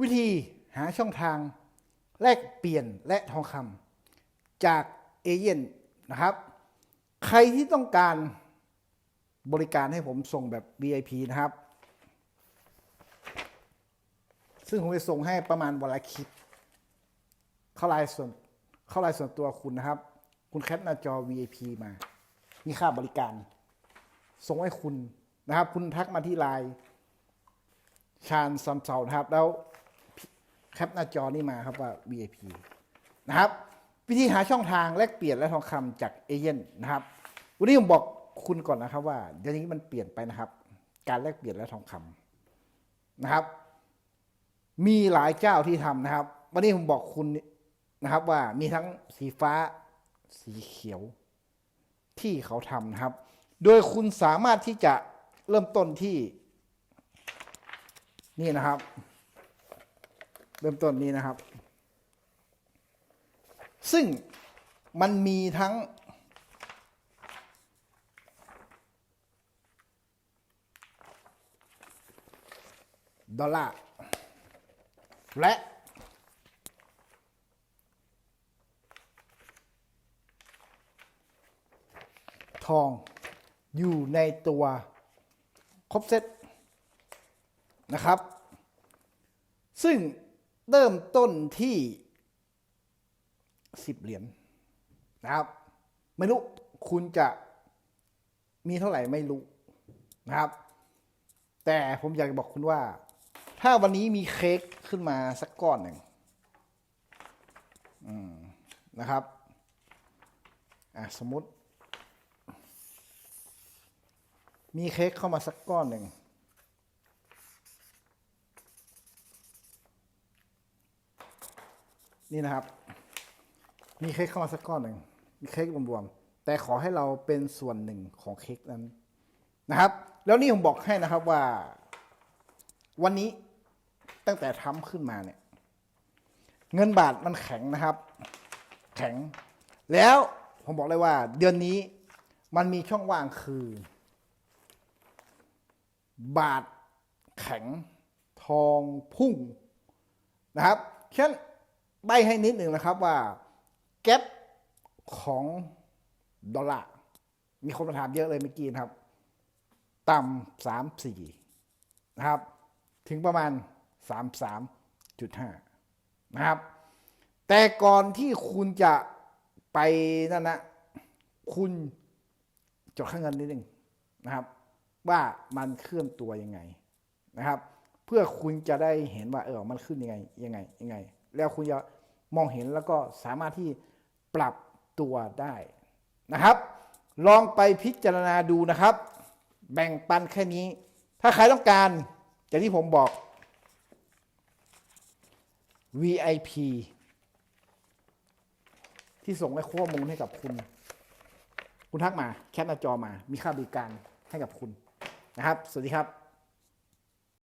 วิธีหาช่องทางแลกเปลี่ยนและทองคำจากเอเย่นนะครับ ใครที่ต้องการบริการให้ผมส่งแบบ VIP นะครับ ซึ่งผมจะส่งให้ประมาณวันละคลิป เข้าไลน์ส่วนเข้าไลน์ส่วนตัวคุณนะครับ คุณแคปหน้าจอ VIP มา มีค่าบริการ ส่งให้คุณนะครับ คุณทักมาที่ไลน์ชาญซัมเซานะครับแล้ว แคปหน้าจอนี่มาครับว่า VIP นะครับ วิธีหาช่องทางแลกเปลี่ยนและทองคำจากเอเย่นนะครับ วันนี้ผมบอกคุณก่อนนะครับว่าเดี๋ยวนี้มันเปลี่ยนไปนะครับ การแลกเปลี่ยนและทองคำนะครับ มีหลายเจ้าที่ทำนะครับ วันนี้ผมบอกคุณนะครับว่ามีทั้งสีฟ้าสีเขียวที่เขาทำนะครับ โดยคุณสามารถที่จะเริ่มต้นที่นี่นะครับ เริ่มต้นนี้นะครับ ซึ่งมันมีทั้ง ดอลลาร์ และ ทองอยู่ในตัวครบเซตนะครับ ซึ่ง เริ่มต้นที่10เหรียญนะครับไม่รู้คุณจะมีเท่าไหร่ไม่รู้นะครับ แต่ผมอยากบอกคุณว่า ถ้าวันนี้มีเค้กขึ้นมาสักก้อนหนึ่งนะครับอะสมมติ มีเค้กเข้ามาสักก้อนหนึ่ง นี่นะครับ มีเค้กเข้ามาสักก้อนหนึ่งมีเค้กรวมๆแต่ขอให้เราเป็นส่วนหนึ่งของเค้กนั้นนะครับ แล้วนี่ผมบอกให้นะครับว่า วันนี้ตั้งแต่ทำขึ้นมาเนี่ย เงินบาทมันแข็งนะครับ แข็ง แล้วผมบอกเลยว่า เดือนนี้มันมีช่องว่างคือ บาทแข็งทองพุ่งนะครับฉะนั้น ใบให้นิดหนึ่งนะครับว่าแก๊ปของดอลลาร์มีคนมาถามเยอะเลยเมื่อกี้นะครับ ต่ำสามสี่นะครับ ถึงประมาณสามสามจุดห้านะครับ แต่ก่อนที่คุณจะไปนั่นนะคุณจดค่าเงินนิดหนึ่งนะครับ ว่ามันเคลื่อนตัวยังไงนะครับ เพื่อคุณจะได้เห็นว่าเออมันขึ้นยังไงยังไงยังไง แล้วคุณจะ มองเห็นแล้วก็สามารถที่ปรับตัวได้นะครับ ลองไปพิจารณาดูนะครับ แบ่งปันแค่นี้ ถ้าใครต้องการอย่างที่ผมบอก VIP ที่ส่งให้ข้อมูลให้กับคุณ คุณทักมาแคปหน้าจอมา มีค่าบริการให้กับคุณนะครับ สวัสดีครับ